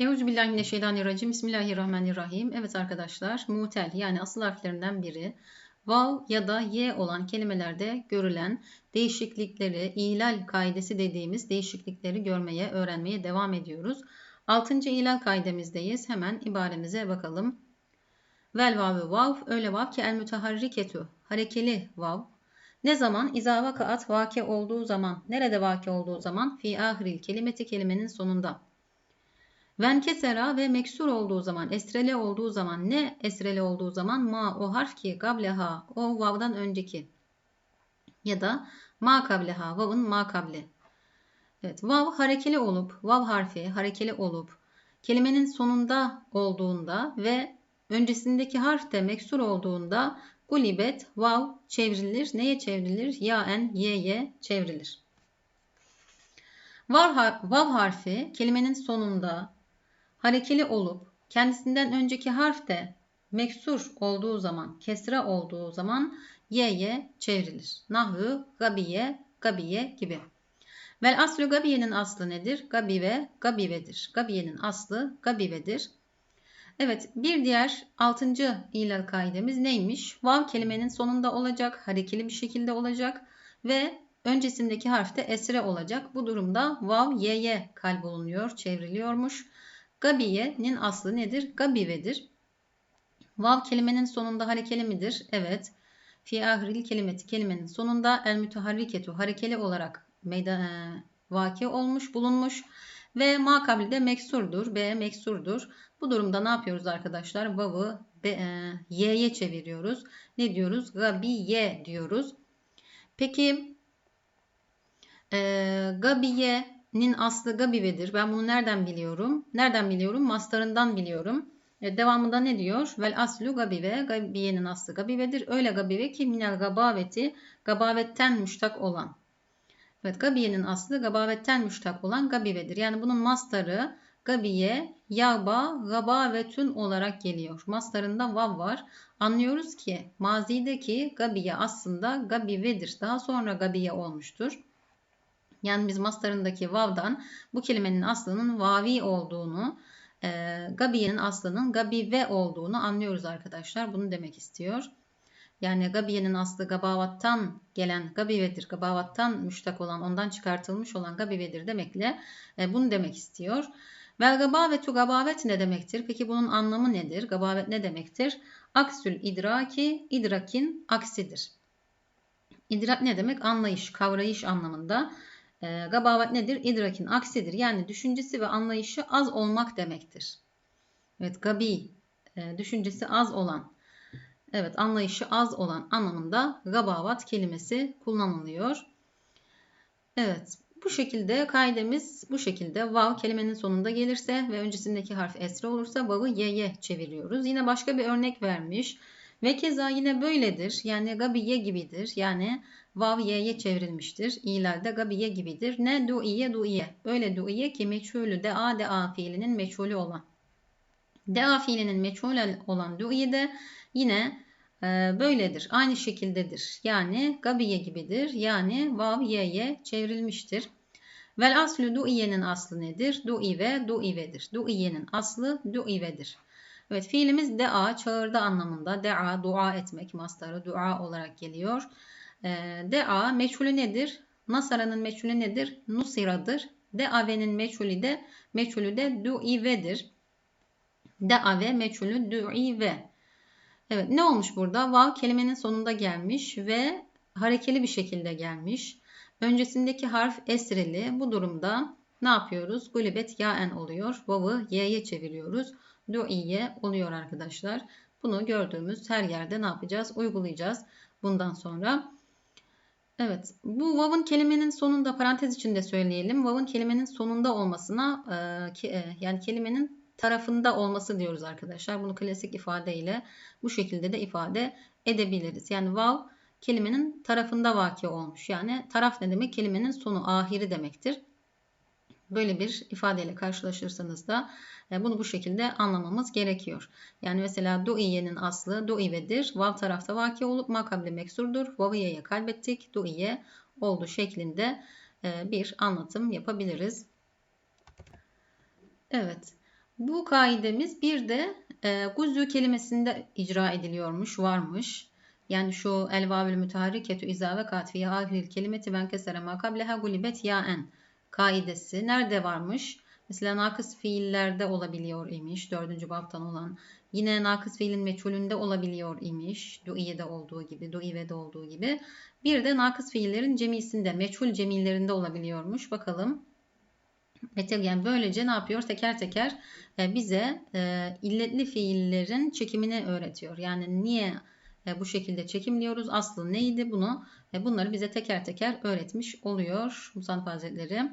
Euzubillahimineşşeytanirracim. Bismillahirrahmanirrahim. Evet arkadaşlar, mutel yani asıl harflerinden biri vav ya da ye olan kelimelerde görülen değişiklikleri, ilal kaidesi dediğimiz değişiklikleri görmeye, öğrenmeye devam ediyoruz. Altıncı ilal kaidemizdeyiz. Hemen ibaremize bakalım. Vel vavü vav, öyle vav ki el müteharriketu, harekeli vav. Ne zaman? İza vakaat vaki olduğu zaman. Nerede vaki olduğu zaman? Fi ahiril kelimeti kelimenin sonunda. Ven kesera ve meksur olduğu zaman, esrele olduğu zaman ne esrele olduğu zaman ma o harf ki gableha o vav'dan önceki ya da ma kableha vav'ın ma kable. Evet vav harekeli olup vav harfi harekeli olup kelimenin sonunda olduğunda ve öncesindeki harf de meksur olduğunda ulibet vav çevrilir. Neye çevrilir? Ya en ye çevrilir. Vav harfi kelimenin sonunda harekeli olup kendisinden önceki harf de meksur olduğu zaman, kesra olduğu zaman y'ye çevrilir. Nahvu, gabiye, gabiye gibi. Vel aslu gabiyenin aslı nedir? Gabive, gabivedir. Gabiyenin aslı gabivedir. Evet bir diğer altıncı ilal kaidemiz neymiş? Vav kelimenin sonunda olacak, harekeli bir şekilde olacak ve öncesindeki harfte esre olacak. Bu durumda vav y'ye kal bulunuyor, çevriliyormuş. Gabiye'nin aslı nedir? Gabive'dir. Vav kelimenin sonunda harekeli midir? Evet. Fi ahril kelimeti kelimenin sonunda el müteharriketu harekeli olarak meydan, e, vaki olmuş, bulunmuş. Ve makabli de meksurdur. B meksurdur. Bu durumda ne yapıyoruz arkadaşlar? Vav'ı e, y'ye çeviriyoruz. Ne diyoruz? Gabiye diyoruz. Peki e, gabiye nin aslı gabivedir. Ben bunu nereden biliyorum? Nereden biliyorum? Mastarından biliyorum. E, devamında ne diyor? Vel aslu gabive. Gabiyenin aslı gabivedir. Öyle gabive ki minel gabaveti gabavetten müştak olan. Evet gabiyenin aslı gabavetten müştak olan gabivedir. Yani bunun mastarı gabiye, yaba, gabavetün olarak geliyor. Mastarında vav var. Anlıyoruz ki mazideki gabiye aslında gabivedir. Daha sonra gabiye olmuştur. Yani biz mastarındaki vav'dan bu kelimenin aslının vavi olduğunu, e, gabiyenin aslının gabive olduğunu anlıyoruz arkadaşlar. Bunu demek istiyor. Yani gabiyenin aslı gabavattan gelen gabivedir. Gabavattan müştak olan, ondan çıkartılmış olan gabivedir demekle e, bunu demek istiyor. Vel gabavetu gabavet ne demektir? Peki bunun anlamı nedir? Gabavet ne demektir? Aksül idraki, idrakin aksidir. İdrak ne demek? Anlayış, kavrayış anlamında. E, gabavat nedir? İdrakin aksidir. Yani düşüncesi ve anlayışı az olmak demektir. Evet gabi e, düşüncesi az olan evet anlayışı az olan anlamında gabavat kelimesi kullanılıyor. Evet bu şekilde kaidemiz bu şekilde vav kelimenin sonunda gelirse ve öncesindeki harf esre olursa vav'ı y'ye çeviriyoruz. Yine başka bir örnek vermiş. Ve keza yine böyledir. Yani gabiye gibidir. Yani vav y'ye çevrilmiştir. İlalde gabiye gibidir. Ne du'iye du'iye. Öyle du'iye ki meçhulü a de a fiilinin meçhulü olan. De a fiilinin meçhul olan du'iye de yine e, böyledir. Aynı şekildedir. Yani gabiye gibidir. Yani vav y'ye çevrilmiştir. Vel aslu du'iyenin aslı nedir? Du'ive, du'ivedir. Du'iyenin aslı du'ivedir. Evet fiilimiz dea çağırdı anlamında. Dea dua etmek mastarı dua olarak geliyor. E, dea meçhulü nedir? Nasara'nın meçhulü nedir? Nusira'dır. Deave'nin meçhulü de meçhulü de du'ive'dir. Deave meçhulü du'ive. Evet ne olmuş burada? Vav kelimenin sonunda gelmiş ve harekeli bir şekilde gelmiş. Öncesindeki harf esreli. Bu durumda ne yapıyoruz? Gulibet yaen oluyor. Vav'ı y'ye çeviriyoruz du'iye oluyor arkadaşlar. Bunu gördüğümüz her yerde ne yapacağız? Uygulayacağız bundan sonra. Evet bu vav'ın kelimenin sonunda parantez içinde söyleyelim. Vav'ın kelimenin sonunda olmasına e, e, yani kelimenin tarafında olması diyoruz arkadaşlar. Bunu klasik ifadeyle bu şekilde de ifade edebiliriz. Yani vav kelimenin tarafında vaki olmuş. Yani taraf ne demek? Kelimenin sonu ahiri demektir. Böyle bir ifadeyle karşılaşırsanız da e, bunu bu şekilde anlamamız gerekiyor. Yani mesela du'iye'nin aslı du'ivedir. Vav tarafta vaki olup makable meksurdur. Vaviye'ye kalbettik. Du'iye oldu şeklinde e, bir anlatım yapabiliriz. Evet. Bu kaidemiz bir de e, guzü kelimesinde icra ediliyormuş, varmış. Yani şu elvavül müteharriketü izave katfiye ahiril kelimeti ben kesere ma kableha gulibet yaen kaidesi nerede varmış? Mesela nakıs fiillerde olabiliyor imiş. Dördüncü baptan olan. Yine nakıs fiilin meçhulünde olabiliyor imiş. Du'iye'de olduğu gibi, du'ive'de olduğu gibi. Bir de nakıs fiillerin cemisinde, meçhul cemillerinde olabiliyormuş. Bakalım. Yani böylece ne yapıyor? Teker teker e, bize e, illetli fiillerin çekimini öğretiyor. Yani niye e, bu şekilde çekimliyoruz? Aslı neydi bunu? Bunları bize teker teker öğretmiş oluyor Musanif Hazretleri.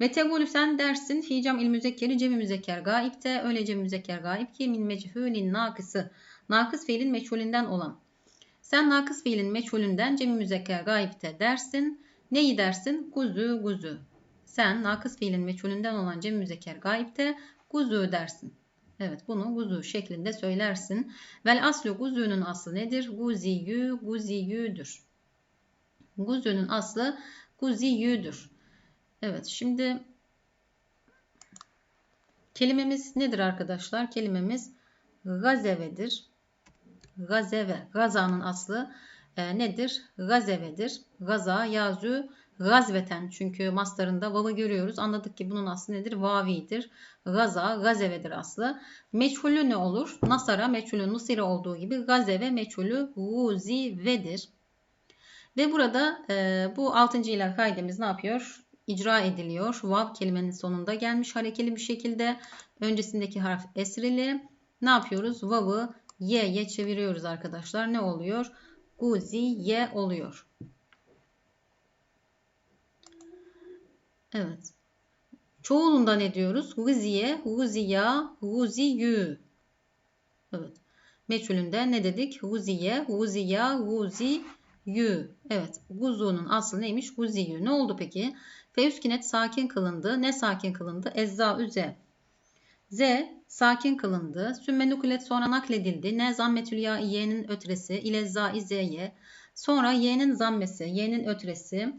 Ve tegulü sen dersin fi il müzekkeri cemi müzekker gaipte öyle cemi müzekker gaip ki min mechulin nakısı nakıs fiilin meçhulünden olan. Sen nakıs fiilin meçhulünden cemi müzekker gaipte dersin. Neyi dersin? Guzu guzu. Sen nakıs fiilin meçhulünden olan cemi müzekker gaipte guzu dersin. Evet bunu guzu şeklinde söylersin. Vel aslu guzunun aslı nedir? Guziyü guziyüdür. Guzunun aslı guziyüdür. Evet şimdi kelimemiz nedir arkadaşlar? Kelimemiz gazevedir. Gazeve. Gazanın aslı e, nedir? Gazevedir. Gaza, yazü, gazveten. Çünkü mastarında vavı görüyoruz. Anladık ki bunun aslı nedir? Vavidir. Gaza, gazevedir aslı. Meçhulü ne olur? Nasara, meçhulü nusire olduğu gibi gazeve, meçhulü guzivedir. Ve burada e, bu 6. ilah kaidemiz ne yapıyor? İcra ediliyor. Vav kelimenin sonunda gelmiş harekeli bir şekilde. Öncesindeki harf esrili. Ne yapıyoruz? Vav'ı y'ye çeviriyoruz arkadaşlar. Ne oluyor? Guzi ye oluyor. Evet. Çoğulunda ne diyoruz? Guziye, guziya, guziyü. Evet. Meçhulünde ne dedik? Guziye, guziya, guziyü. Evet. Guzu'nun aslı neymiş? Guziyü. Ne oldu peki? Feuskinet sakin kılındı. Ne sakin kılındı? Ezza üze. Z sakin kılındı. Sümme nukulet sonra nakledildi. Ne zammetül ya y'nin ötresi ile za z'ye. Sonra y'nin zammesi, y'nin ötresi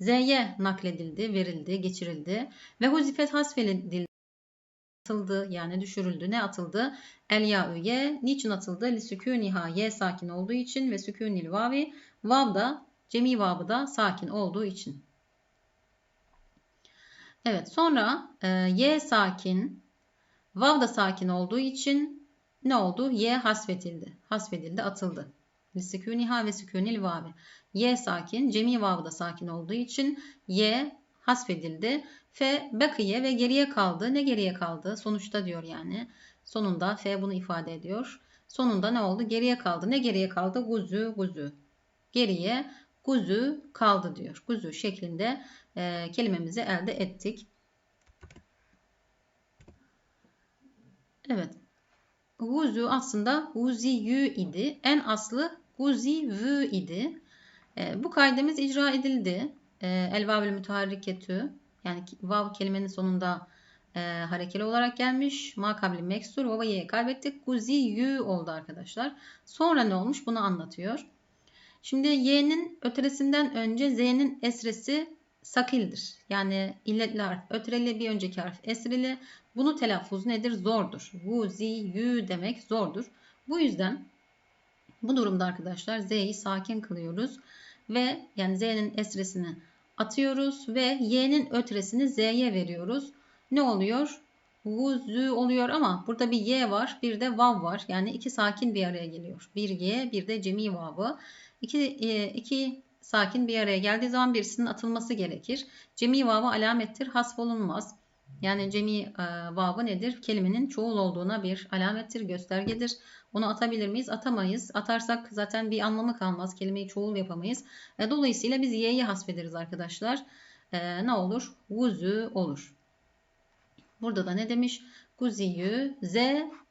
z'ye nakledildi, verildi, geçirildi. Ve huzifet hasfedildi atıldı yani düşürüldü. Ne atıldı? El ya ye. Niçin atıldı? Li sükuniha ye sakin olduğu için ve sükunil vavi. Vav da cemi vavı da sakin olduğu için. Evet sonra e, y sakin, vav da sakin olduğu için ne oldu? Y hasfedildi. Hasfedildi, atıldı. Lisükuniha ve sükunil vavi. Y sakin, cemi vav da sakin olduğu için y hasfedildi. F bakiye ve geriye kaldı. Ne geriye kaldı? Sonuçta diyor yani. Sonunda F bunu ifade ediyor. Sonunda ne oldu? Geriye kaldı. Ne geriye kaldı? Guzu, guzu. Geriye guzu kaldı diyor. Guzu şeklinde e, kelimemizi elde ettik. Evet. Guzu aslında guziyü idi. En aslı guzivü idi. E, bu kaydemiz icra edildi. E, El vavül müteharriketü yani vav kelimenin sonunda e, harekeli olarak gelmiş. Ma kabli meksur vava y'ye kaybettik. Guziyü oldu arkadaşlar. Sonra ne olmuş bunu anlatıyor. Şimdi y'nin öteresinden önce z'nin esresi sakildir. Yani illetli harf ötreli bir önceki harf esrili. Bunu telaffuz nedir? Zordur. Bu, zi, yü demek zordur. Bu yüzden bu durumda arkadaşlar z'yi sakin kılıyoruz. Ve yani z'nin esresini atıyoruz ve y'nin ötresini z'ye veriyoruz. Ne oluyor? Vuzü oluyor ama burada bir y var bir de vav var. Yani iki sakin bir araya geliyor. Bir y bir de cemi vavı. İki, e, iki sakin bir araya geldiği zaman birisinin atılması gerekir. Cemi vavı alamettir, hasf olunmaz. Yani cemi e, vavı nedir? Kelimenin çoğul olduğuna bir alamettir, göstergedir. Onu atabilir miyiz? Atamayız. Atarsak zaten bir anlamı kalmaz. Kelimeyi çoğul yapamayız. E, dolayısıyla biz y'yi hasfederiz arkadaşlar. Ne olur? Guzü olur. Burada da ne demiş? Guziyü, z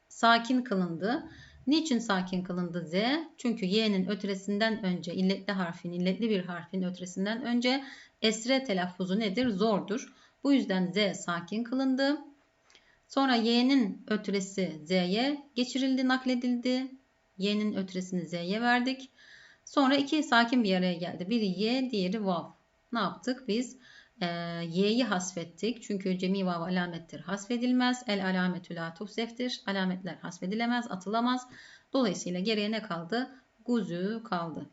sakin kılındı. Niçin sakin kılındı z? Çünkü y'nin ötresinden önce illetli harfin, illetli bir harfin ötresinden önce esre telaffuzu nedir? Zordur. Bu yüzden z sakin kılındı. Sonra y'nin ötresi z'ye geçirildi, nakledildi. Y'nin ötresini z'ye verdik. Sonra iki sakin bir araya geldi. Biri y, diğeri vav. Ne yaptık? Biz e, y'yi hasfettik. Çünkü cemi vav alamettir. Hasfedilmez. El alametü la tuhzeftir. Alametler hasfedilemez, atılamaz. Dolayısıyla geriye ne kaldı? Guzü kaldı.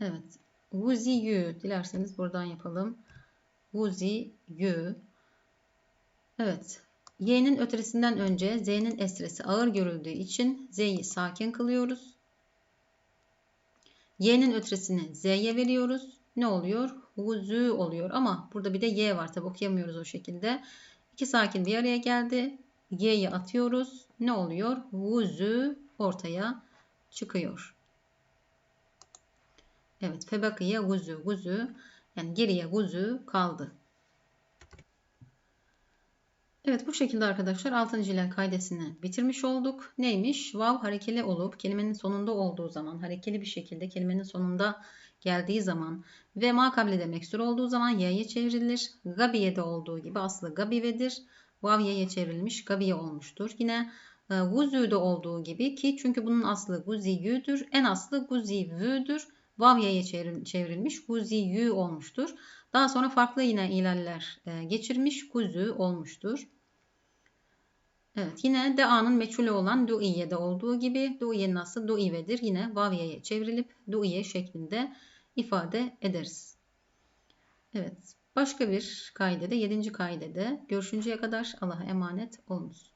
Evet. Guziyü. Dilerseniz buradan yapalım. Guziyü. Evet. Y'nin öterisinden önce Z'nin esresi ağır görüldüğü için Z'yi sakin kılıyoruz. Y'nin ötresini Z'ye veriyoruz. Ne oluyor? Huzü oluyor ama burada bir de Y var tabi okuyamıyoruz o şekilde. İki sakin bir araya geldi. Y'yi atıyoruz. Ne oluyor? Huzü ortaya çıkıyor. Evet. Febakiye guzü guzü. Yani geriye guzü kaldı. Evet bu şekilde arkadaşlar 6. ilal kaidesini bitirmiş olduk. Neymiş? Vav harekeli olup kelimenin sonunda olduğu zaman, harekeli bir şekilde kelimenin sonunda geldiği zaman ve makablede meksur olduğu zaman y'ye çevrilir. Gabiye'de olduğu gibi aslı gabivedir. Vav y'ye çevrilmiş gabiye olmuştur. Yine e, guzü'de olduğu gibi ki çünkü bunun aslı guziyüdür. En aslı guzivüdür. Vav y'ye çevrilmiş guziyü olmuştur. Daha sonra farklı yine ilaller e, geçirmiş guzü olmuştur. Evet yine dea'nın meçhulü olan du'iye'de olduğu gibi du'iye'nin aslı du'ivedir. Yine vaviye'ye çevrilip du'iye şeklinde ifade ederiz. Evet başka bir kaidede yedinci kaidede görüşünceye kadar Allah'a emanet olunuz.